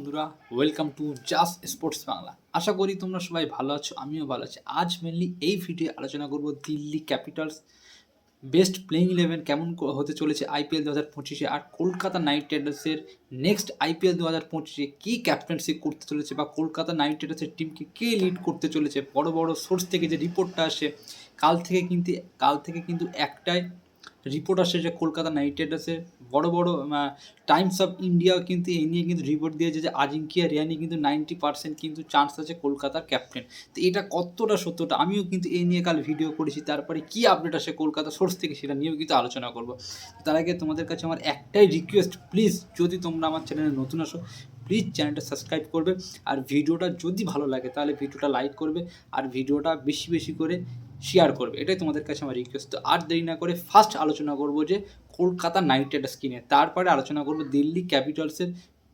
বন্ধুরা welcome to just sports Bangla আশা করি তোমরা সবাই ভালো আছো, আমিও ভালো আছি। আজ মেনলি এই ভিডিও আলোচনা করব Delhi Capitals best playing eleven কেমন হতে চলেছে আইপিএল দু হাজার পঁচিশে আর কলকাতা নাইট রাইডার্সের নেক্সট আইপিএল দু হাজার পঁচিশে কী ক্যাপ্টেন্সি করতে চলেছে বা কলকাতা নাইট রাইডার্সের টিমকে কে লিড করতে চলেছে, বড় বড় সোর্স থেকে যে রিপোর্টটা আসে, কাল থেকে কিন্তু, কাল থেকে কিন্তু একটাই রিপোর্ট আসে যে কলকাতা নাইট রাইডার্সের বড় বড় টাইমস অফ ইন্ডিয়া কিন্তু এই নিয়ে কিন্তু রিপোর্ট দিয়েছে যে আজিঙ্কিয়া রিয়ানি কিন্তু নাইনটি পার্সেন্ট কিন্তু চান্স আছে কলকাতার ক্যাপ্টেন তো এটা কতটা সত্যটা? আমিও কিন্তু এই নিয়ে কাল ভিডিও করেছি, তারপরে কী আপডেট আসে কলকাতা সোর্স থেকে সেটা নিয়েও কিন্তু আলোচনা করব। তার আগে তোমাদের কাছে আমার একটাই রিকোয়েস্ট প্লিজ যদি তোমরা আমার চ্যানেলে নতুন আসো প্লিজ চ্যানেলটা সাবস্ক্রাইব করবে। আর ভিডিওটা যদি ভালো লাগে, তাহলে ভিডিওটা লাইক করবে। আর ভিডিওটা বেশি বেশি করে শেয়ার করবে। এটাই তোমাদের কাছে আমার রিকোয়েস্ট তো আর দেরি না করে ফার্স্ট আলোচনা করব যে কলকাতা নাইট রাইডার্স কিনে তারপরে আলোচনা করব Delhi ক্যাপিটালসের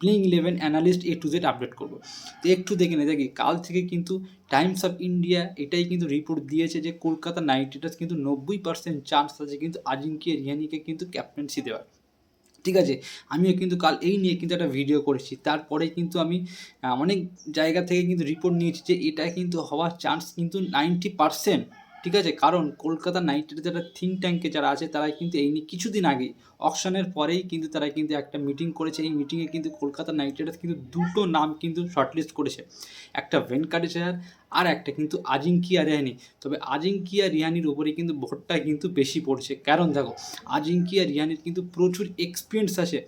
playing eleven analyst A to Z update করব। তো একটু দেখে নে, দেখি, কাল থেকে কিন্তু টাইমস অফ ইন্ডিয়া এটাই কিন্তু রিপোর্ট দিয়েছে যে কলকাতা নাইট রাইডার্স কিন্তু নব্বই পার্সেন্ট চান্স আছে কিন্তু আজিঙ্কিয়া রিয়ানিকে কিন্তু ক্যাপ্টেন্সি দেওয়ার। ঠিক আছে? আমিও কিন্তু কাল এই নিয়ে কিন্তু একটা ভিডিও করেছি। তারপরে কিন্তু আমি অনেক জায়গা থেকে কিন্তু রিপোর্ট নিয়েছি যে এটা কিন্তু হওয়ার চান্স কিন্তু নাইনটি পার্সেন্ট ঠিক আছে? কারণ কলকাতা নাইট যারা থিঙ্ক ট্যাঙ্কে যারা আছে তারা কিন্তু এই নিয়ে কিছুদিন আগে অকশনের পরেই কিন্তু তারা কিন্তু একটা মিটিং করেছে। এই মিটিংয়ে কিন্তু কলকাতা নাইট রাইডার্স কিন্তু দুটো নাম কিন্তু শর্টলিস্ট করেছে। একটা ভেনকাটেশার আর একটা কিন্তু আজিঙ্কিয়া রিহানি তবে আজিঙ্কিয়া রিহানির উপরে কিন্তু ভোটটা কিন্তু বেশি পড়ছে। কারণ দেখো আজিঙ্কিয়া রিহানির কিন্তু প্রচুর এক্সপিরিয়েন্স আছে।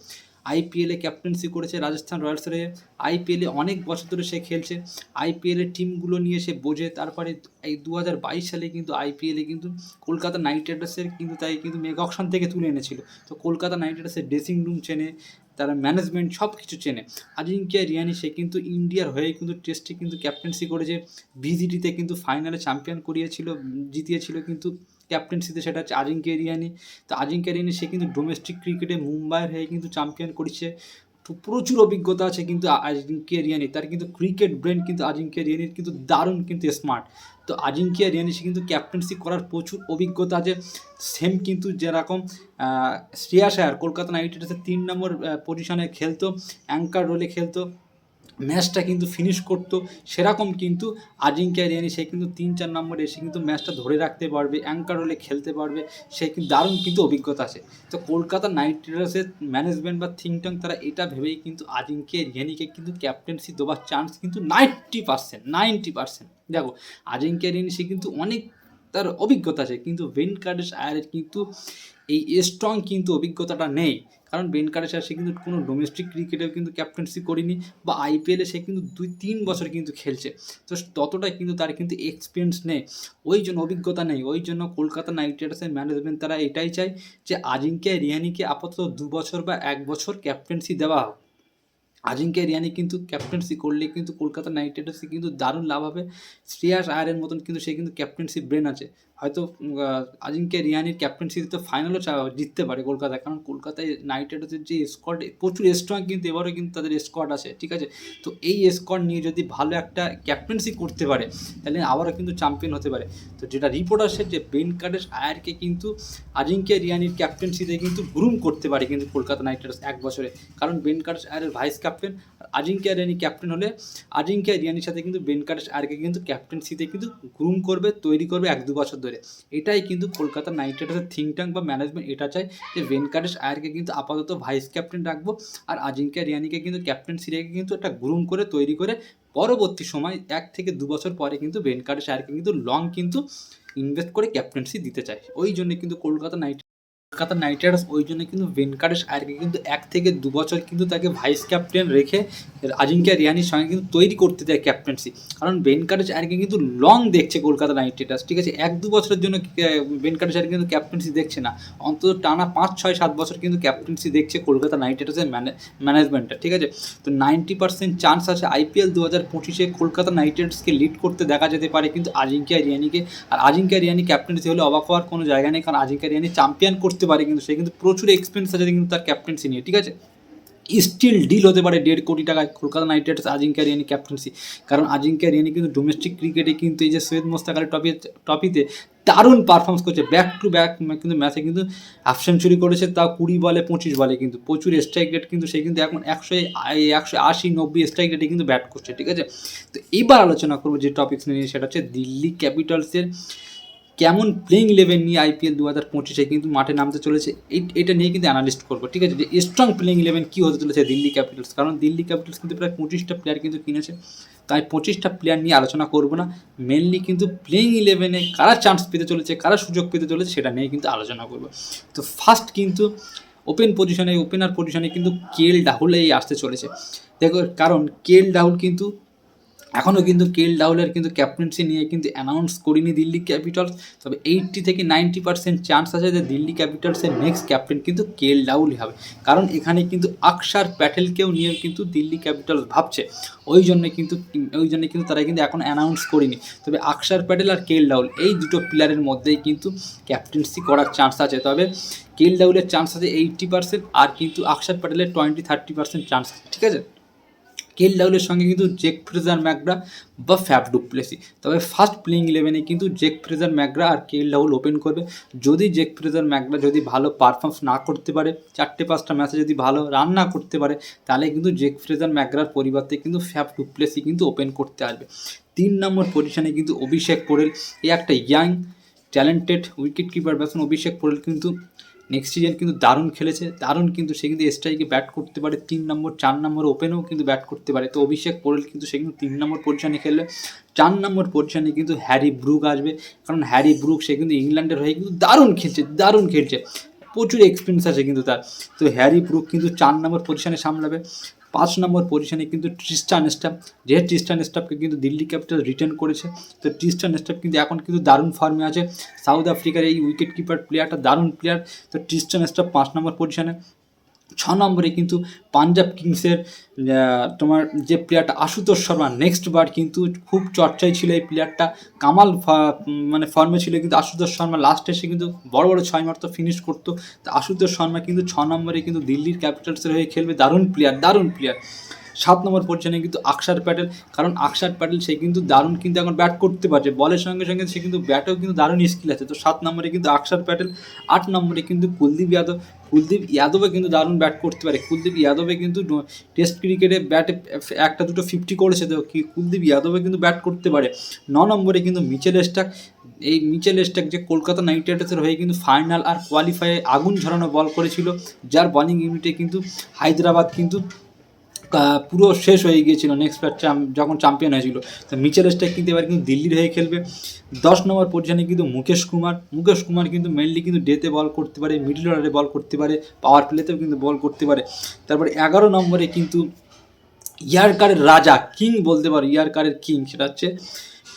আইপিএলে ক্যাপ্টেন্সি করেছে রাজস্থান রয়্যালসের হয়ে আইপিএলে অনেক বছর ধরে সে খেলছে। আইপিএলের টিমগুলো নিয়ে সে বোঝে। তারপরে এই দু হাজার বাইশ সালে কিন্তু আইপিএলে কিন্তু কলকাতা নাইট রাইডার্সের কিন্তু তাই কিন্তু মেগা অকশন থেকে তুলে এনেছিল। তো কলকাতা নাইট রাইডার্সের ড্রেসিং রুম চেনে, তারা ম্যানেজমেন্ট সব কিছু চেনে। আজিঙ্কিয়া রিয়ানি, সে কিন্তু ইন্ডিয়ার হয়ে কিন্তু টেস্টে কিন্তু ক্যাপ্টেন্সি করেছে। বিজিটিতে কিন্তু ফাইনালে চ্যাম্পিয়ন করিয়েছিল জিতিয়েছিল কিন্তু ক্যাপ্টেন্সিতে সেটা হচ্ছে আজিঙ্কিয়া এরিয়ানি। তো আজিঙ্কিয়া রিয়ানি সে কিন্তু ডোমেস্টিক ক্রিকেটে মুম্বাইয়ের হয়ে কিন্তু চ্যাম্পিয়ন করেছে। প্রচুর অভিজ্ঞতা আছে কিন্তু আজিঙ্কিয়া রিয়ানি তার কিন্তু ক্রিকেট ব্রেন কিন্তু আজিঙ্কিয়া রিয়ানির কিন্তু দারুণ কিন্তু স্মার্ট তো আজিঙ্কিয়া রিয়ানি সে কিন্তু ক্যাপ্টেন্সি করার প্রচুর অভিজ্ঞতা আছে। সেম কিন্তু যেরকম আহ, শ্রেয়াস আয়ার কলকাতা নাইট রাইডার্সের তিন নম্বর পজিশনে খেলতো অ্যাঙ্কার রোলে খেলতো। ম্যাচটা কিন্তু ফিনিশ করতো, সেরকম কিন্তু আজিঙ্কিয়া রিয়ানি সে কিন্তু তিন, চার নম্বরে এসে কিন্তু ম্যাচটা ধরে রাখতে পারবে, অ্যাঙ্কার হলে খেলতে পারবে, সে কিন্তু দারুণ কিন্তু অভিজ্ঞতা আছে। তো কলকাতা নাইট রাইডার্সের ম্যানেজমেন্ট বা থিঙ্ক ট্যাঙ্ক তারা এটা ভেবেই কিন্তু আজিঙ্কিয়া রিয়ানিকে কিন্তু ক্যাপ্টেন্সি দেওয়ার চান্স কিন্তু নাইনটি পার্সেন্ট নাইনটি পার্সেন্ট দেখো আজিঙ্কিয়া রিয়ানি সে কিন্তু অনেক তার অভিজ্ঞতা আছে, কিন্তু ভেনকাটেশ আয়ারের কিন্তু এই স্ট্রং কিন্তু অভিজ্ঞতাটা নেই। কারণ ভেনকাটেশ আয়ার সে কিন্তু কোনো ডোমেস্টিক ক্রিকেটেও কিন্তু ক্যাপ্টেন্সি করেনি বা আইপিএলে সে কিন্তু দুই তিন বছর কিন্তু খেলছে। তো ততটা কিন্তু তার কিন্তু এক্সপিরিয়েন্স নেই। ওই জন্য অভিজ্ঞতা নেই। ওই জন্য কলকাতা নাইট রাইডার্সের ম্যানেজমেন্ট তারা এটাই চায় যে আজিঙ্কিয়া রিয়ানিকে আপাতত দু বছর বা এক বছর ক্যাপ্টেন্সি দেওয়া হোক। আজিঙ্কিয়া রিয়ানি কিন্তু ক্যাপ্টেন্সি করলে কিন্তু কলকাতা নাইট রাইডার্সে কিন্তু দারুণ লাভ হবে। শ্রেয়াস আয়ারের মতন কিন্তু সে কিন্তু ক্যাপ্টেন্সি ব্রেন আছে। হয়তো আজিঙ্কিয়া রিয়ানির ক্যাপ্টেন্সিতে তো ফাইনালও জিততে পারে কলকাতায়। কারণ কলকাতায় নাইট রাইডার্সের যে স্কোয়াড প্রচুর স্ট্রং কিন্তু এবারও কিন্তু তাদের স্কোয়াড আছে, ঠিক আছে? তো এই স্কোয়াড নিয়ে যদি ভালো একটা ক্যাপ্টেন্সি করতে পারে, তাহলে আবারও কিন্তু চ্যাম্পিয়ন হতে পারে। তো যেটা রিপোর্ট আসে যে বেন কার্ডেস আয়ারকে কিন্তু আজিঙ্কিয়া রিয়ানির ক্যাপ্টেন্সিতে কিন্তু গ্রুম করতে পারে কিন্তু কলকাতা নাইট রাইডার্স এক বছরে। কারণ বেন কার্ডেস আয়ারের ভাইস ক্যাপ্টেন আর আজিঙ্কিয়া রিয়ানি ক্যাপ্টেন হলে আজিঙ্কে রিয়ানির সাথে কিন্তু বেন কার্ডেস আয়ারকে কিন্তু ক্যাপ্টেন্সিতে কিন্তু গ্রুম করবে, তৈরি করবে এক দু বছর ধরে। এটাই কিন্তু কলকাতা নাইট রাইডার্সের থিঙ্ক ট্যাঙ্ক বা ম্যানেজমেন্ট এটা চায় যে ভেনকাটেশ আয়ারকে কিন্তু আপাতত ভাইস ক্যাপ্টেন রাখব আর আজিঙ্কা রিয়ানিকে কিন্তু ক্যাপ্টেন সিরিয়াকে কিন্তু একটা গ্রুম করে, তৈরি করে পরবর্তী সময় এক থেকে দু বছর পরে কিন্তু ভেনকাটেশ আয়ারকে কিন্তু লং কিন্তু ইনভেস্ট করে ক্যাপ্টেন্সি দিতে চায়। ওই জন্য কিন্তু Kolkata Knight Kolkata Knight Riders, ওই জন্য কিন্তু ভেনকাটেশ আয়ারকে কিন্তু এক থেকে দু বছর কিন্তু তাকে ভাইস ক্যাপ্টেন রেখে আজিঙ্কা রিয়ানির সঙ্গে কিন্তু তৈরি করতে দেয় ক্যাপ্টেন্সি কারণ ভেনকাটেশ আয়ারকে কিন্তু লং দেখছে কলকাতা নাইট রাইডার্স, ঠিক আছে? এক দু বছরের জন্য ভেনকাটেশ আয়ার কিন্তু ক্যাপ্টেন্সি দেখছে না। অন্তত টানা পাঁচ, ছয়, সাত বছর কিন্তু ক্যাপ্টেন্সি দেখছে কলকাতা নাইট রাইডার্সের ম্যানেজমেন্টটা ঠিক আছে? তো নাইনটি পার্সেন্ট চান্স আছে আইপিএল দু হাজার পঁচিশে কলকাতা নাইট রাইডার্সকে লিড করতে দেখা যেতে পারে কিন্তু আজিঙ্কা রিয়ানিকে আর আজিঙ্কা রিয়ানি ক্যাপ্টেন্সি হলে অবাক হওয়ার কোনো জায়গা নেই, কারণ আজিঙ্কিয়া রিয়ানি চ্যাম্পিয়ন করতে পারে, কিন্তু সে কিন্তু প্রচুর এক্সপেন্স আছে, কিন্তু তার ক্যাপ্টেন্সি নিয়ে, ঠিক আছে? স্টিল ডিল হতে পারে দেড় কোটি টাকায়, Kolkata Knight Riders Ajinkya Rahane captaincy কারণ আজিঙ্কা রিয়ানি কিন্তু ডোমেস্টিক ক্রিকেটে কিন্তু এই যে সৈয়দ মোস্তাক আলী ট্রফি ট্রফিতে দারুণ পারফরমেন্স করছে ব্যাক টু ব্যাক কিন্তু ম্যাচে কিন্তু হাফ সেঞ্চুরি করেছে, তাও কুড়ি বলে, পঁচিশ বলে কিন্তু, প্রচুর স্ট্রাইক রেট কিন্তু সে কিন্তু এখন একশো একশো আশি, নব্বই স্ট্রাইক রেটে কিন্তু ব্যাট করছে, ঠিক আছে? তো এবার আলোচনা করব যে টপিক্স নিয়ে, সেটা হচ্ছে দিল্লি ক্যাপিটালসের কেমন প্লেইং ইলেভেন নিয়ে আইপিএল দু হাজার পঁচিশে কিন্তু মাঠে নামতে চলেছে, এই এটা নিয়ে কিন্তু অ্যানালিস্ট করব, ঠিক আছে? যে স্ট্রং প্লেইং ইলেভেন কী হতে চলেছে দিল্লি ক্যাপিটালস কারণ দিল্লি ক্যাপিটালস কিন্তু প্রায় পঁচিশটা প্লেয়ার কিন্তু কিনেছে, তাই পঁচিশটা প্লেয়ার নিয়ে আলোচনা করব না মেনলি কিন্তু প্লেইং ইলেভেনে কারা চান্স পেতে চলেছে, কারা সুযোগ পেতে চলেছে সেটা নিয়ে কিন্তু আলোচনা করব। তো ফার্স্ট কিন্তু ওপেন পজিশনে ওপেনার পজিশনে কিন্তু কেএল রাহুলেই আসতে চলেছে। দেখো, কারণ কেএল রাহুল কিন্তু এখনও কিন্তু কেল ডাউলের কিন্তু ক্যাপ্টেন্সি নিয়ে কিন্তু অ্যানাউন্স করিনি দিল্লি ক্যাপিটালস তবে এইটটি থেকে নাইনটি পার্সেন্ট চান্স আছে যে দিল্লি ক্যাপিটালসের নেক্সট ক্যাপ্টেন কিন্তু কেএল ডাউলই হবে। কারণ এখানে কিন্তু আকসার প্যাটেলকেও নিয়ে কিন্তু দিল্লি ক্যাপিটালস ভাবছে। ওই জন্য কিন্তু, ওই জন্য কিন্তু তারা কিন্তু এখন অ্যানাউন্স করিনি। তবে আকসার প্যাটেল আর কেল ডাউল, এই দুটো প্লেয়ারের মধ্যেই কিন্তু ক্যাপ্টেন্সি করার চান্স আছে। তবে কেল ডাউলের চান্স আছে এইটটি পার্সেন্ট আর কিন্তু আকসার প্যাটেলের টোয়েন্টি থার্টি পার্সেন্ট চান্স আছে। ঠিক আছে? কেল রাহুলের সঙ্গে কিন্তু জেক ফ্রেজার ম্যাকগ্রা বা ফ্যাব ডুপ্লেসি তবে ফার্স্ট প্লেইং ইলেভেনে কিন্তু জেক ফ্রেজার ম্যাকগ্রা আর কেল রাহুল ওপেন করবে। যদি জেক ফ্রেজার ম্যাকগ্রা যদি ভালো পারফর্মেন্স না করতে পারে, চারটে পাঁচটা ম্যাচে যদি ভালো রান না করতে পারে, তাহলে কিন্তু জেক ফ্রেজার ম্যাকগ্রার পরিবর্তে কিন্তু ফ্যাব ডুপ্লেসি কিন্তু ওপেন করতে আসবে। তিন নম্বর পজিশনে কিন্তু অভিষেক পোরেল। এই একটা young talented wicket keeper batsman Abhishek Porel কিন্তু নেক্সট সিজন কিন্তু দারুণ খেলেছে, দারুণ কিন্তু সে কিন্তু স্ট্রাইকে ব্যাট করতে পারে, তিন নম্বর চার নম্বর ওপেনেও কিন্তু ব্যাট করতে পারে। তো অভিষেক পোরেল কিন্তু সে কিন্তু তিন নম্বর পজিশনে খেলবে চার নম্বর পজিশনে কিন্তু হ্যারি ব্রুক আসবে। কারণ হ্যারি ব্রুক সে কিন্তু ইংল্যান্ডের হয়ে কিন্তু দারুণ খেলছে দারুণ খেলছে। প্রচুর এক্সপিরিয়েন্স আছে কিন্তু তার। তো হ্যারি ব্রুক কিন্তু চার নম্বর পজিশনে সামলাবে। পাঁচ নম্বর পজিশনে কিন্তু ট্রিস্টান স্টাফ যে ট্রিস্টান স্টাফকে কিন্তু দিল্লি ক্যাপিটাল রিটার্ন করেছে, তো ট্রিস্টান স্টাফ কিন্তু এখন কিন্তু দারুণ ফর্মে আছে। সাউথ আফ্রিকার এই উইকেট কিপার প্লেয়ারটা দারুণ প্লেয়ার তো ট্রিস্টান স্টাফ পাঁচ নম্বর পজিশনে ছ নম্বরে কিন্তু পাঞ্জাব কিংসের তোমার যে প্লেয়ারটা আশুতোষ শর্মা নেক্সট বার কিন্তু খুব চর্চায় ছিল এই প্লেয়ারটা কামাল মানে ফর্মে ছিল কিন্তু আশুতোষ শর্মা। লাস্টে এসে কিন্তু বড় বড় ছয় মারতো ফিনিশ করতো। তো আশুতোষ শর্মা কিন্তু ছ নম্বরে কিন্তু দিল্লির ক্যাপিটালসের হয়ে খেলবে। দারুণ প্লেয়ার দারুণ প্লেয়ার সাত নম্বর পজিশনে কিন্তু আকসার প্যাটেল, কারণ আকসার প্যাটেল সে কিন্তু দারুণ কিন্তু এখন ব্যাট করতে পারছে। বলের সঙ্গে সঙ্গে সে কিন্তু ব্যাটেও কিন্তু দারুণ স্কিল আছে। তো সাত নম্বরে কিন্তু আকসার প্যাটেল, আট নম্বরে কিন্তু কুলদীপ যাদব। কুলদীপ যাদবে কিন্তু দারুণ ব্যাট করতে পারে। কুলদীপ যাদবে কিন্তু টেস্ট ক্রিকেটে ব্যাটে একটা দুটো ফিফটি করেছে। তো কি কুলদীপ যাদবে কিন্তু ব্যাট করতে পারে। ন নম্বরে কিন্তু মিচেল স্টাক, এই মিচেল স্টাক যে কলকাতা নাইট রাইডার্সের হয়ে কিন্তু ফাইনাল আর কোয়ালিফাইয়ে আগুন ঝরানো বল করেছিল। যার বলিং ইউনিটে কিন্তু হায়দ্রাবাদ কিন্তু পুরো শেষ হয়ে গিয়েছিল নেক্সট ম্যাচ যখন চ্যাম্পিয়ন হয়েছিল। তো মিচেল স্টেক কিন্তু এবার কিন্তু দিল্লির হয়ে খেলবে। দশ নম্বর পজিশনে কিন্তু মুকেশ কুমার। মুকেশ কুমার কিন্তু মেনলি কিন্তু ডেতে বল করতে পারে মিডল অর্ডারে বল করতে পারে পাওয়ার প্লেতেও কিন্তু বল করতে পারে। তারপর এগারো নম্বরে কিন্তু ইয়ারকারের রাজা কিং বলতে পারো, ইয়ারকারের কিং সেটা হচ্ছে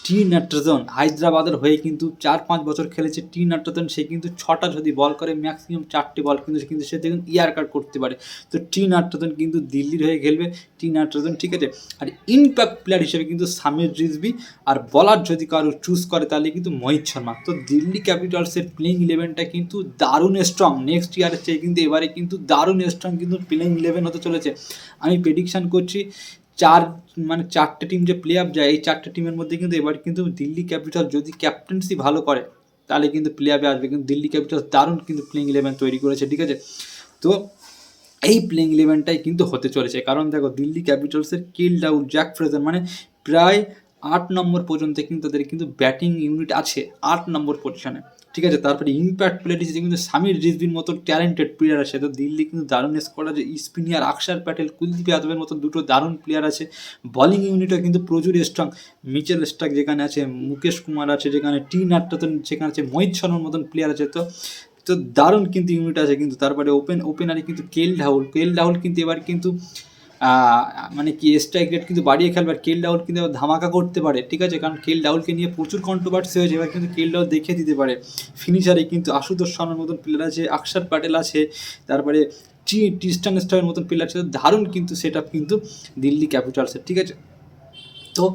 টি নাট্রাজন হায়দ্রাবাদের হয়ে কিন্তু চার পাঁচ বছর খেলেছে টি নাট্রাজন সে কিন্তু ছটা যদি বল করে ম্যাক্সিমাম চারটে বল কিন্তু সে কিন্তু সে দেখুন ইয়ার কাট করতে পারে। তো টি নাট্রাজন কিন্তু দিল্লির হয়ে খেলবে। টি নাট্রাজন ঠিক আছে? আর ইম্প্যাক্ট প্লেয়ার হিসেবে কিন্তু সামির রিজবি আর বলার যদি কারও চুজ করে, তাহলে কিন্তু মোহিত শর্মা। তো দিল্লি ক্যাপিটালসের প্লেইং ইলেভেনটা কিন্তু দারুণ স্ট্রং নেক্সট ইয়ারের চেয়ে কিন্তু এবারে কিন্তু দারুণ স্ট্রং কিন্তু প্লেইং ইলেভেন হতে চলেছে। আমি প্রেডিকশান করছি চার মানে চারটে টিম যে প্লে অফ যায়, এই চারটে টিমের মধ্যে কিন্তু এবার কিন্তু দিল্লি ক্যাপিটাল যদি ক্যাপ্টেন্সি ভালো করে, তাহলে কিন্তু প্লে অফে আসবে। কিন্তু দিল্লি ক্যাপিটাল দারুণ কিন্তু প্লেইং ইলেভেন তৈরি করেছে, ঠিক আছে? তো এই প্লেইং ইলেভেনটাই কিন্তু হতে চলেছে। কারণ দেখো, দিল্লি ক্যাপিটালসের কিল ডাউন জ্যাক ফ্রেজার মানে প্রায় আট নম্বর পর্যন্ত কিন্তু তাদের কিন্তু ব্যাটিং ইউনিট আছে, আট নম্বর পজিশনে ঠিক আছে? তারপরে ইম্প্যাক্ট প্লেয়ার হিসেবে কিন্তু সামির রিজবির মতো ট্যালেন্টেড প্লেয়ার আছে, তো দিল্লি কিন্তু দারুণ স্কোয়াড আছে স্পিনিয়ার আকসার প্যাটেল কুলদীপ যাদবের মতো দুটো দারুণ প্লেয়ার আছে। বলিং ইউনিটও কিন্তু প্রচুর স্ট্রং মিচেল স্টাক যেখানে আছে মুকেশ কুমার আছে যেখানে টি নাট্টতন যেখানে আছে মোহিত শর্মার মতন প্লেয়ার আছে, তো তো দারুণ কিন্তু ইউনিট আছে কিন্তু। তারপরে ওপেন ওপেনারে কিন্তু কেল রাহুল কেল রাহুল কিন্তু এবার কিন্তু মানে কি স্ট্রাইক রেট কিন্তু বাড়িয়ে খেলবে আর কেল ডাউল কিন্তু ধামাকা করতে পারে, ঠিক আছে? কারণ কেল ডাউলকে নিয়ে প্রচুর কন্ট্রোভার্সি হয়েছে, এবার কিন্তু কেল ডাউল দেখিয়ে দিতে পারে। ফিনিশারে কিন্তু আশুতোষ শর্মার মতন প্লেয়ার আছে আকসার প্যাটেল আছে, তারপরে টি টিস্টান স্টারের মতন প্লেয়ার আছে দারুণ কিন্তু সেট কিন্তু দিল্লি ক্যাপিটালসের ঠিক আছে? তো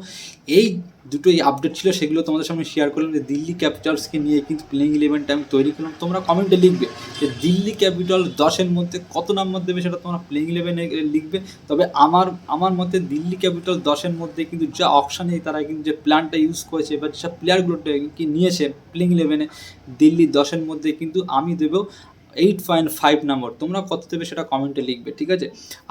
এই দুটোই আপডেট ছিল, সেগুলো তোমাদের সামনে শেয়ার করলাম যে দিল্লি ক্যাপিটালসকে নিয়ে কিন্তু প্লেইং ইলেভেনটা আমি তৈরি করলাম। তোমরা কমেন্টে লিখবে যে দিল্লি ক্যাপিটাল দশের মধ্যে কত নাম্বার দেবে সেটা তোমরা প্লেইং ইলেভেনে লিখবে। তবে আমার আমার মতে দিল্লি ক্যাপিটাল দশের মধ্যে কিন্তু যা অপশানে তারা কিন্তু যে প্ল্যানটা ইউজ করেছে বা যেসব প্লেয়ারগুলোটা কি নিয়েছে প্লেইং ইলেভেনে দিল্লি দশের মধ্যে কিন্তু আমি দেবো। এইট পয়েন্ট ফাইভ নাম্বার তোমরা কত দেবে সেটা কমেন্টে লিখবে, ঠিক আছে?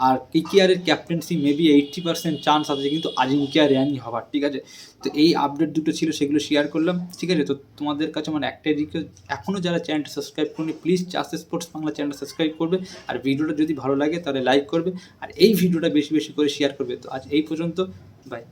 আর কেকেআরের captaincy maybe eighty percent chance আছে, কিন্তু আজিঙ্কিয়া র্যানি হবার, ঠিক আছে? তো এই আপডেট দুটো ছিল, সেগুলো শেয়ার করলাম, ঠিক আছে? তো তোমাদের কাছে আমার একটাই রিকোয়েস্ট এখনও যারা চ্যানেলটা সাবস্ক্রাইব করনি প্লিজ চাষ স্পোর্টস বাংলা চ্যানেলটা সাবস্ক্রাইব করবে, আর ভিডিওটা যদি ভালো লাগে তাহলে লাইক করবে, আর এই ভিডিওটা বেশি বেশি করে শেয়ার করবে। তো আজ এই পর্যন্ত বাই